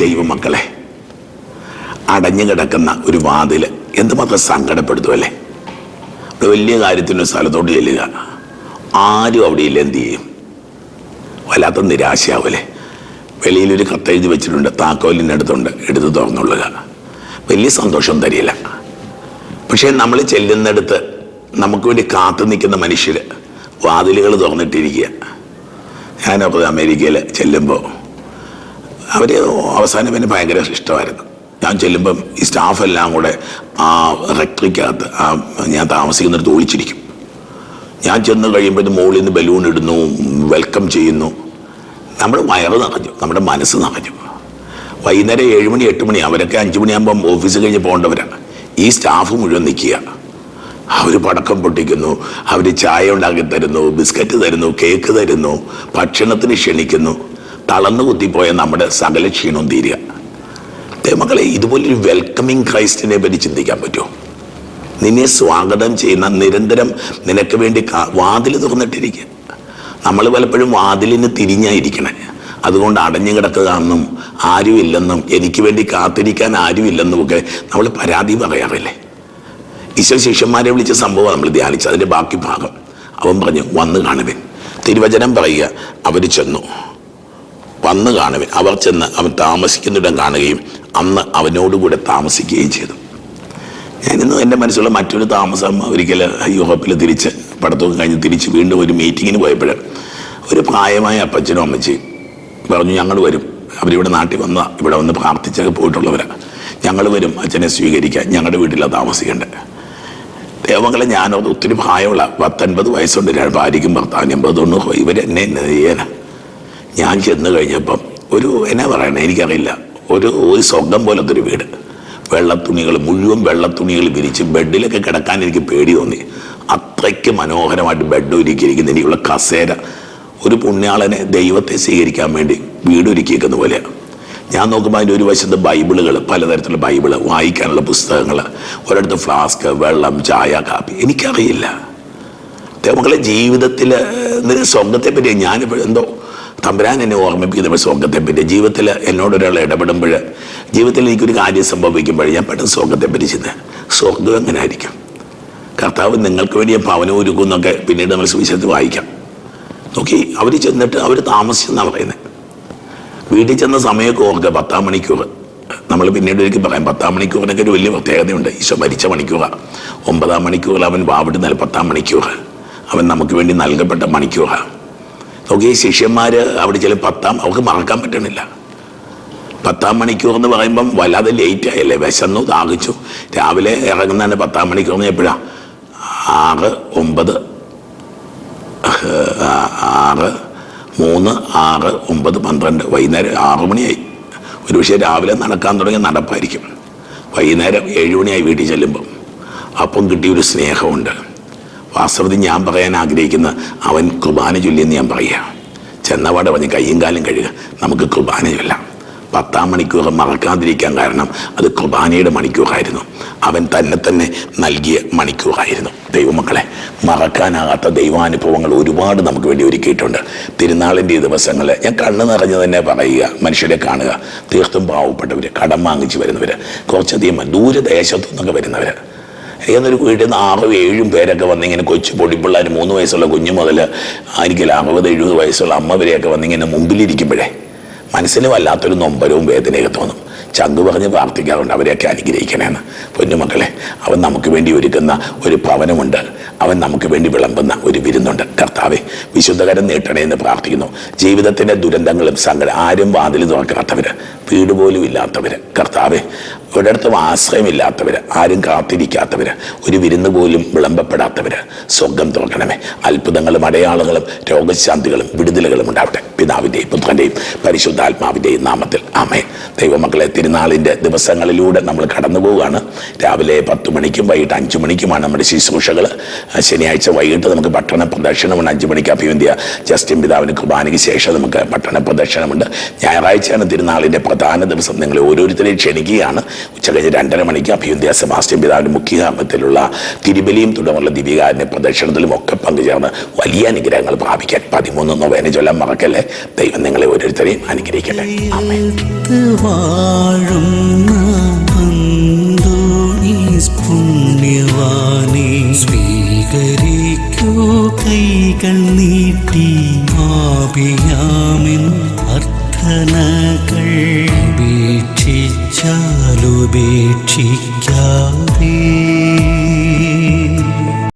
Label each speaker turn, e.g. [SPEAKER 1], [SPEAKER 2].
[SPEAKER 1] ദൈവമക്കളെ അടഞ്ഞു കിടക്കുന്ന ഒരു വാതിൽ എന്തുമാത്രം സങ്കടപ്പെടുത്തുമല്ലേ ഒരു വലിയ കാര്യത്തിന് ഒരു സ്ഥലത്തോട്ട് ചെല്ലുക. ആരും അവിടെ ഇല്ല എന്ത് ചെയ്യും? വല്ലാത്ത നിരാശയാവൂലേ? വെളിയിലൊരു കത്തെഴുതി വെച്ചിട്ടുണ്ട് താക്കോലിന്റെ അടുത്തുണ്ട് എടുത്ത് തുറന്നുള്ളുക വലിയ സന്തോഷം തരില്ല. പക്ഷേ നമ്മൾ ചെല്ലുന്നിടത്ത് നമുക്ക് വേണ്ടി കാത്തു നിൽക്കുന്ന മനുഷ്യർ വാതിലുകൾ തുറന്നിട്ടിരിക്കുക. ഞാനപ്പോൾ അമേരിക്കയിൽ ചെല്ലുമ്പോൾ അവർ അവസാനം എന്നെ ഭയങ്കര ഇഷ്ടമായിരുന്നു. ഞാൻ ചെല്ലുമ്പം ഈ സ്റ്റാഫെല്ലാം കൂടെ ആ റെക്ടറിക്കകത്ത് ആ ഞാൻ താമസിക്കുന്നിടത്ത് ഒളിച്ചിരിക്കും. ഞാൻ ചെന്ന് കഴിയുമ്പോൾ മുകളിൽ നിന്ന് ബലൂൺ ഇടുന്നു വെൽക്കം ചെയ്യുന്നു. നമ്മുടെ വയറ് നിറഞ്ഞു നമ്മുടെ മനസ്സ് നിറഞ്ഞു. വൈകുന്നേരം ഏഴ് മണി എട്ട് മണി അവരൊക്കെ അഞ്ച് മണിയാകുമ്പം ഓഫീസ് കഴിഞ്ഞ് പോകേണ്ടവരാണ്. ഈ സ്റ്റാഫ് മുഴുവൻ നിൽക്കുക. അവർ പടക്കം പൊട്ടിക്കുന്നു അവർ ചായ ഉണ്ടാക്കി തരുന്നു ബിസ്ക്കറ്റ് തരുന്നു കേക്ക് തരുന്നു ഭക്ഷണത്തിന് ക്ഷണിക്കുന്നു. തളർന്നു കുത്തിപ്പോയ നമ്മുടെ സകല ക്ഷീണവും തീരുക. മക്കളെ ഇതുപോലൊരു വെൽക്കമിങ് ക്രൈസ്റ്റിനെ പറ്റി ചിന്തിക്കാൻ പറ്റുമോ? നിന്നെ സ്വാഗതം ചെയ്യുന്ന നിരന്തരം നിനക്ക് വേണ്ടി വാതിൽ തുറന്നിട്ടിരിക്കുക. നമ്മൾ പലപ്പോഴും വാതിലിന് തിരിഞ്ഞായിരിക്കണേ. അതുകൊണ്ട് അടഞ്ഞു കിടക്കുകയാണെന്നും ആരുമില്ലെന്നും എനിക്ക് വേണ്ടി കാത്തിരിക്കാൻ ആരുമില്ലെന്നും ഒക്കെ നമ്മൾ പരാതി പറയാറില്ലേ? ഈശോ ശിഷ്യന്മാരെ വിളിച്ച സംഭവം നമ്മൾ ധ്യാനിച്ചു. അതിന്റെ ബാക്കി ഭാഗം അവൻ പറഞ്ഞു വന്ന് കാണുവിൻ. തിരുവചനം പറയുക അവർ ചെന്നു. വന്ന് കാണുവിൻ. അവർ ചെന്ന് അവൻ താമസിക്കുന്നിടം കാണുകയും അന്ന് അവനോടുകൂടെ താമസിക്കുകയും ചെയ്തു. ഞാനിന്ന് എന്റെ മനസ്സിലുള്ള മറ്റൊരു താമസം ഒരിക്കൽ യൂറോപ്പിൽ തിരിച്ച് പഠിത്തമൊക്കെ കഴിഞ്ഞ് തിരിച്ച് വീണ്ടും ഒരു മീറ്റിങ്ങിന് പോയപ്പോൾ ഒരു പ്രായമായ അപ്പച്ചനും അമ്മച്ചിയും പറഞ്ഞു ഞങ്ങൾ വരും. അവരിവിടെ നാട്ടിൽ വന്ന ഇവിടെ വന്ന് പ്രാർത്ഥിച്ചൊക്കെ പോയിട്ടുള്ളവരാണ് ഞങ്ങൾ വരും. അച്ഛനെ സ്വീകരിക്കാൻ. ഞങ്ങളുടെ വീട്ടിലാണ് താമസിക്കേണ്ടത് ദേവങ്ങളെ ഞാനത് ഒത്തിരി പ്രായമുള്ള പത്തൊൻപത് വയസ്സുണ്ട്. ഭാര്യയ്ക്കും ഭർത്താവിനും എൺപത് തൊണ്ണൂറ് ഇവരെന്നെ ചെയ്യാനാണ് ഞാൻ ചെന്ന് കഴിഞ്ഞപ്പം ഒരു എന്നാ പറയണേ എനിക്കറിയില്ല. ഒരു ഒരു സ്വർഗം പോലത്തെ ഒരു വീട്. വെള്ളത്തുണികൾ മുഴുവൻ വെള്ളത്തുണികൾ വിരിച്ച് ബെഡിലൊക്കെ കിടക്കാൻ എനിക്ക് പേടി തോന്നി. അത്രയ്ക്ക് മനോഹരമായിട്ട് ബെഡ് ഒരുക്കിയിരിക്കുന്ന എനിക്കുള്ള കസേര. ഒരു പുണ്യാളനെ ദൈവത്തെ സ്വീകരിക്കാൻ വേണ്ടി വീട് ഒരുക്കിയിരിക്കുന്ന പോലെയാണ് ഞാൻ നോക്കുമ്പോൾ അതിന്റെ ഒരു വശത്ത് ബൈബിളുകൾ പലതരത്തിലുള്ള ബൈബിൾ വായിക്കാനുള്ള പുസ്തകങ്ങൾ ഒരിടത്ത് ഫ്ലാസ്ക് വെള്ളം ചായ കാപ്പി. എനിക്കറിയില്ല. മക്കളെ ജീവിതത്തിൽ നിന്റെ സ്വർഗത്തെ പറ്റി ഞാനിപ്പോൾ എന്തോ തമ്പുരാൻ എന്നെ ഓർമ്മിപ്പിക്കുന്ന സ്വർഗത്തെപ്പറ്റി ജീവിതത്തിൽ എന്നോടൊരാൾ ഇടപെടുമ്പോൾ ജീവിതത്തിൽ എനിക്കൊരു കാര്യം സംഭവിക്കുമ്പോൾ ഞാൻ പെട്ടെന്ന് സ്വർഗത്തെപ്പറ്റി ചിന്ത സ്വർഗം എങ്ങനെ ആയിരിക്കും കർത്താവ് നിങ്ങൾക്ക് വേണ്ടി ഭവനം ഒരുക്കും എന്നൊക്കെ പിന്നീട് നമ്മൾ സുവിശേഷത്തിൽ വായിക്കാം. നോക്കി അവർ ചെന്നിട്ട് അവർ താമസിച്ചെന്നാണ് പറയുന്നത് വീട്ടിൽ ചെന്ന സമയമൊക്കെ ഓർക്കുക പത്താം മണിക്കൂർ. നമ്മൾ പിന്നീട് ഒരിക്കൽ പറയാം പത്താം മണിക്കൂറിനൊക്കെ ഒരു വലിയ പ്രത്യേകതയുണ്ട്. ഈശോ മരിച്ച മണിക്കൂറാണ് ഒമ്പതാം മണിക്കൂറിൽ അവൻ വാവിടുന്ന പത്താം മണിക്കൂർ. അവൻ നമുക്ക് വേണ്ടി നൽകപ്പെട്ട മണിക്കൂറാണ് നോക്കി ശിഷ്യന്മാർ അവിടെ ചില പത്താം അവർക്ക് മറക്കാൻ പറ്റണില്ല. പത്താം മണിക്കൂർ എന്ന് പറയുമ്പം വല്ലാതെ ലേറ്റ് ആയല്ലേ വിശന്നു ദാഹിച്ചു. രാവിലെ ഇറങ്ങുന്നതന്നെ പത്താം മണിക്കൂർ എപ്പോഴാണ് ആറ് ഒമ്പത് ആറ് മൂന്ന് ആറ് ഒമ്പത് പന്ത്രണ്ട് വൈകുന്നേരം ആറു മണിയായി. ഒരു പക്ഷേ രാവിലെ നടക്കാൻ തുടങ്ങിയ നടപ്പായിരിക്കും. വൈകുന്നേരം ഏഴ് മണിയായി വീട്ടിൽ ചെല്ലുമ്പം. അപ്പം കിട്ടിയൊരു സ്നേഹമുണ്ട്. വാസ്തവത്തിൽ ഞാൻ പറയാൻ ആഗ്രഹിക്കുന്ന അവൻ കുർബാന ചൊല്ലിയെന്ന് ഞാൻ പറയുക. ചെന്നപാട് പറഞ്ഞ് കയ്യും കാലും കഴുകുക. നമുക്ക് കുർബാന ചൊല്ലാം. പത്താം മണിക്കൂർ മറക്കാതിരിക്കാൻ കാരണം അത് കുർബാനയുടെ മണിക്കൂറായിരുന്നു. അവൻ തന്നെ തന്നെ നൽകിയ മണിക്കൂറായിരുന്നു. ദൈവമക്കളെ മറക്കാനാകാത്ത ദൈവാനുഭവങ്ങൾ ഒരുപാട് നമുക്ക് വേണ്ടി ഒരുക്കിയിട്ടുണ്ട്. തിരുനാളിന്റെ ഈ ദിവസങ്ങളിൽ ഞാൻ കണ്ണ് നിറഞ്ഞു തന്നെ പറയുക മനുഷ്യരെ കാണുക. തീർത്തും പാവപ്പെട്ടവർ കടം വാങ്ങിച്ച് വരുന്നവർ കുറച്ചധികം ദൂരദേശത്തു നിന്നൊക്കെ വരുന്നവർ എന്നൊരു വീട്ടിൽ നിന്ന് ആറും ഏഴും പേരൊക്കെ വന്നിങ്ങനെ കൊച്ചു പൊടിപ്പിള്ളാർ മൂന്ന് വയസ്സുള്ള കുഞ്ഞു മുതൽ ആയിരിക്കില്ല അറുപത് എഴുപത് വയസ്സുള്ള അമ്മ വരെയൊക്കെ വന്നിങ്ങനെ മുമ്പിലിരിക്കുമ്പോഴേ മനസ്സിന് വല്ലാത്തൊരു നൊമ്പരവും വേദനയൊക്കെ തോന്നും. ചങ്ക് പറഞ്ഞ് പ്രാർത്ഥിക്കാറുണ്ട് അവരെയൊക്കെ അനുഗ്രഹിക്കണേന്ന്. പൊന്നുമക്കളെ അവൻ നമുക്ക് വേണ്ടി ഒരുക്കുന്ന ഒരു ഭവനമുണ്ട്. അവൻ നമുക്ക് വേണ്ടി വിളമ്പുന്ന ഒരു വിരുന്നുണ്ട്. കർത്താവെ വിശുദ്ധകരം നീട്ടണേ എന്ന് പ്രാർത്ഥിക്കുന്നു. ജീവിതത്തിന്റെ ദുരന്തങ്ങളും സങ്കടം ആരും വാതിൽ തുറക്കാത്തവർ വീട് പോലും ഇല്ലാത്തവർ കർത്താവെ ഒരിടത്തും ആശ്രയമില്ലാത്തവർ ആരും കാത്തിരിക്കാത്തവർ ഒരു വിരുന്ന് പോലും വിളമ്പപ്പെടാത്തവർ സ്വർഗം തുറക്കണമേ. അത്ഭുതങ്ങളും അടയാളങ്ങളും രോഗശാന്തികളും വിടുതലുകളും ഉണ്ടാവട്ടെ. പിതാവിന്റെയും പുത്രന്റെയും പരിശുദ്ധാത്മാവിന്റെയും നാമത്തിൽ. ആമേ ദൈവമക്കളെ തിരുനാളിന്റെ ദിവസങ്ങളിലൂടെ നമ്മൾ കടന്നു പോവുകയാണ് രാവിലെ പത്ത് മണിക്കും വൈകിട്ട് അഞ്ച് മണിക്കുമാണ് നമ്മുടെ ശുശ്രൂഷകൾ ശനിയാഴ്ച വൈകിട്ട് നമുക്ക് പട്ടണ പ്രദക്ഷിണമുണ്ട്. അഞ്ച് മണിക്ക് അഭിവന്ധ്യ ജസ്റ്റിൻ പിതാവിന് കുർബാനയ്ക്ക് ശേഷം നമുക്ക് പട്ടണ പ്രദക്ഷിണമുണ്ട്. ഞായറാഴ്ചയാണ് തിരുനാളിന്റെ പ്രധാന ദിവസം. നിങ്ങൾ ഓരോരുത്തരെയും ക്ഷണിക്കുകയാണ്. ഉച്ച കഴിഞ്ഞ് രണ്ടര മണിക്ക് അഭിവന്ധ്യ സെബാസ്റ്റ്യൻ പിതാവിന്റെ മുഖ്യനാമത്തിലുള്ള തിരുബലിയും തുടർന്നുള്ള ദിവ്യകാരന്റെ പ്രദക്ഷിണത്തിലും ഒക്കെ പങ്കുചേർന്ന് വലിയ അനുഗ്രഹങ്ങൾ പ്രാപിക്കാൻ പതിമൂന്ന് നൊവേന ചൊല്ലാൻ മറക്കല്ലേ? ദൈവം നിങ്ങളെ ഓരോരുത്തരെയും അനുഗ്രഹിക്കട്ടെ.
[SPEAKER 2] സ്വീകരിക്കൂ. ഉപേക്ഷിച്ചാലുപേക്ഷിക്കാതെ